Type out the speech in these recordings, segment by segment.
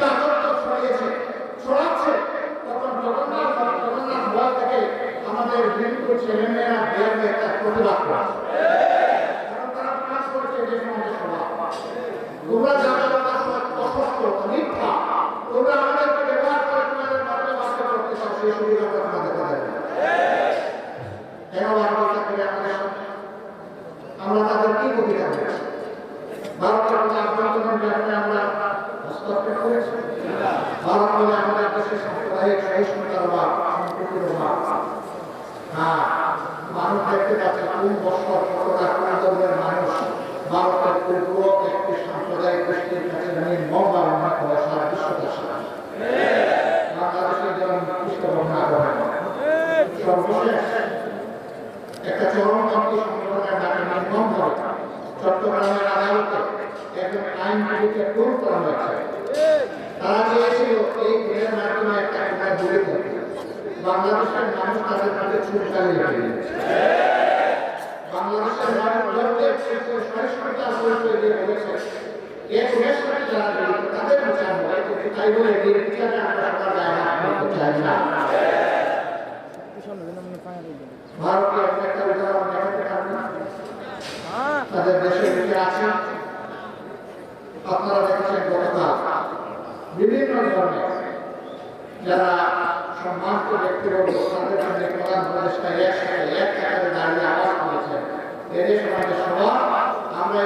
তথ্য ছড়িয়েছে ছড়াচ্ছে। তখন জগন্নাথ জগন্নাথ ভয় থেকে আমাদের হিন্দু যারা যারা অসুস্থ মিথ্যা তোমরা আমাদেরকে ব্যবহার করে তোমাদের বাড়িতে বাসা করতে চাও সেই সুবিধাটা তোমাদের করে দেবে কেন বারবার করে আমাদের সাথে? আমরা তাদের কি কবিতা করেছি ভারতের প্রতি আভ্যন্তরীণ ব্যাপারে আমরা হস্তক্ষেপ করেছি ভারত বলে আমাদের দেশের সাম্প্রদায়িক সহিষ্ণুতার বা সম্প্রীতির অভাব হ্যাঁ মানুষ দেখতে পাচ্ছে কোন বছর কতটা কোন ধর্মের মানুষ। ভারতের পূর্ব একটি সাম্প্রদায়িক গোষ্ঠীর কাছে নির্মম বা করে চট্টগ্রামের আদালতে একজন খুন করা হয়েছে। তারা চেয়েছিল এই খুনের মাধ্যমে একটা খুনের গুলি করতে বাংলাদেশের মানুষ তাদের কাছে ছুট চালিয়ে দিয়েছে বাংলাদেশের মানুষ ধর্মের সহিষ্ণুতার পরিচয় দিয়ে বলেছে এ খুনের যারা জড়িত তাদের বিচার হয় কিন্তু তাই বলে এই বিচারে আমরা সবার গায়ে চাই না ভারতীয় একটা উদাহরণ দেখাতে পারবেন? তাদের দেশে বেঁচে আছে আপনারা দেখেছেন গতকাল বিভিন্ন ধরনের যারা সম্মানিত ব্যক্তির আমরা আমরা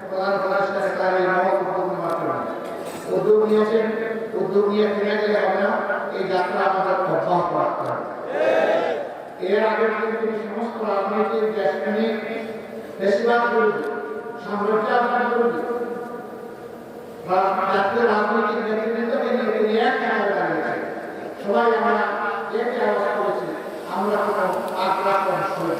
প্রধান উদ্যোগ নিয়েছেন উদ্যোগ নিয়ে ফিরে গেলে না এই যাত্রা আমাদের অব্যাহত রাখতে হবে এর আগে কিন্তু এই সমস্ত রাজনৈতিক দেশপ্রেমিক বেশিরভাগ বিরোধী সাম্রাজ্যবাদ বিরোধী রা- জাতীয় রাজনৈতিক নেতৃবৃন্দকে নিয়ে তিনি এক কাতারে দাঁড়িয়েছেন সবাই আমরা একটি আওয়াজ করেছি আমরা কোনো আগ্রাসন সহ্য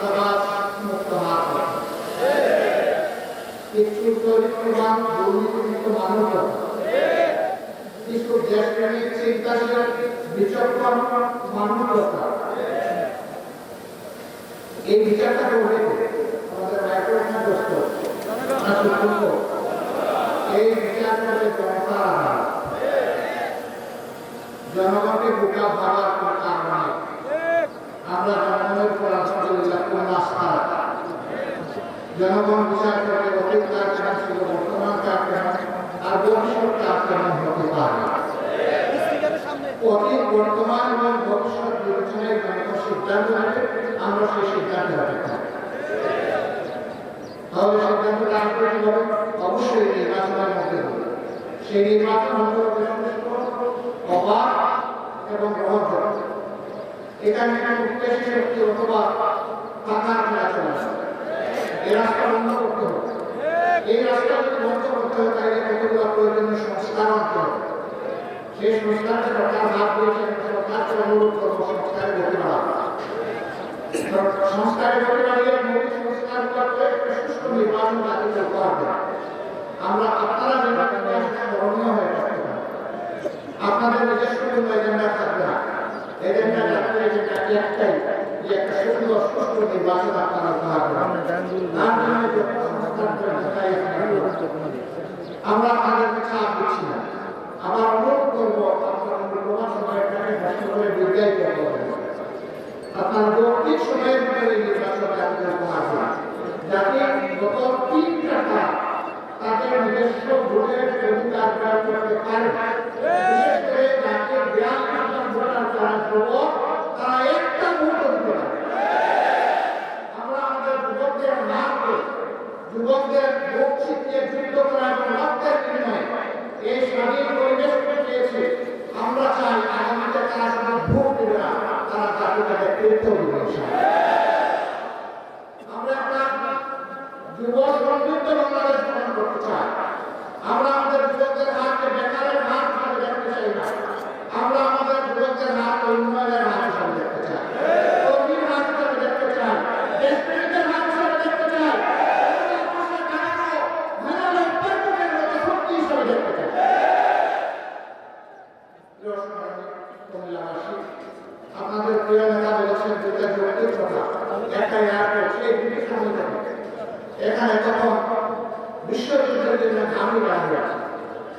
সাদাবাদ মুক্ত হাত হবে। কিছু চরিত্রবান দুর্নীতিমুক্ত মানুষ কিছু এই বিচারটা করবে আমাদের না? এই বিচার করবে জনগণ বিচার করে অতীত কার কেমন ছিল, বর্তমান কার কেমন আর ভবিষ্যৎ কার কেমন হতে পারে। অতীত, বর্তমান এবং ভবিষ্যৎ বিবেচনায় জনগণ সিদ্ধান্ত নেবে, আমরা সেই সিদ্ধান্তে অপেক্ষা। তাহলে সিদ্ধান্তটা আসবে কীভাবে অবশ্যই নির্বাচনের মধ্যে হবে। সেই নির্বাচন হতে হবে অবাধ এবং গ্রহণযোগ্য। এখানে কোনো উদ্দেশ্য শক্তি অথবা টাকার খেলা চলে এই রাস্তা বন্ধ করতে হবে। এই রাস্তা যদি বন্ধ করতে হয় তাহলে প্রয়োজনীয় সংস্কার আনতে হবে সেই সংস্কারকে সরকার ভাগ দিয়েছেন সরকারকে অনুরোধ করব, সংস্কারের গতি বাড়াবে সংস্কারের গতি বাড়িয়ে মৌলিক সংস্কার করতে একটা সুষ্ঠু নির্বাচন জাতিকে উপহার দেবে আমরা আপনারা যেন স্মরণীয় হয়ে থাকতে পারেন আপনাদের নিজস্ব কোনো এজেন্ডা থাকবে না। এজেন্ডা থাকবে এজেন্ডা একটাই। যে একটা সুন্দর সুষ্ঠু নির্বাচন আপনারা উপহার। আমরা আপনাদেরকে চাপ দিচ্ছি না। আমার অনুরোধ করব আপনারা মূল্যবান সময়টাকে নষ্ট করে দীর্ঘায়িত করবেন আপনার যৌক্তিক সময়ের ভিতরে এই নির্বাচন জাতীয় উপহার দিন যাতে গত তিনটা কাজ তাদের নিজস্ব ভোটের অধিকার প্রয়োগ করতে পারে বিশেষ করে যাকে বিরাট সংখ্যক ভোটার যারা যুবক তারা একটা ভোট দিতে পারে আমরা আমাদের যুবকদের মারকে যুবকদের ভোট শিখিয়ে যুদ্ধ করা এবং রক্তের বিনিময়ে এই স্বাধীন পরিবেশকে পেয়েছি আমরা চাই আগামীতে তারা শুধু ভোট দেবে না তারা জাতিকে নেতৃত্ব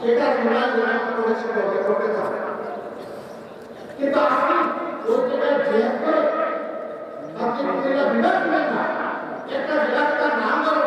সেটা তোমার জন্য করেছিল করতে পারে কিন্তু আপনি ওই জায়গায় জেদ করে আপনি বিভাগ না। একটা বিভাগটার নাম ধরে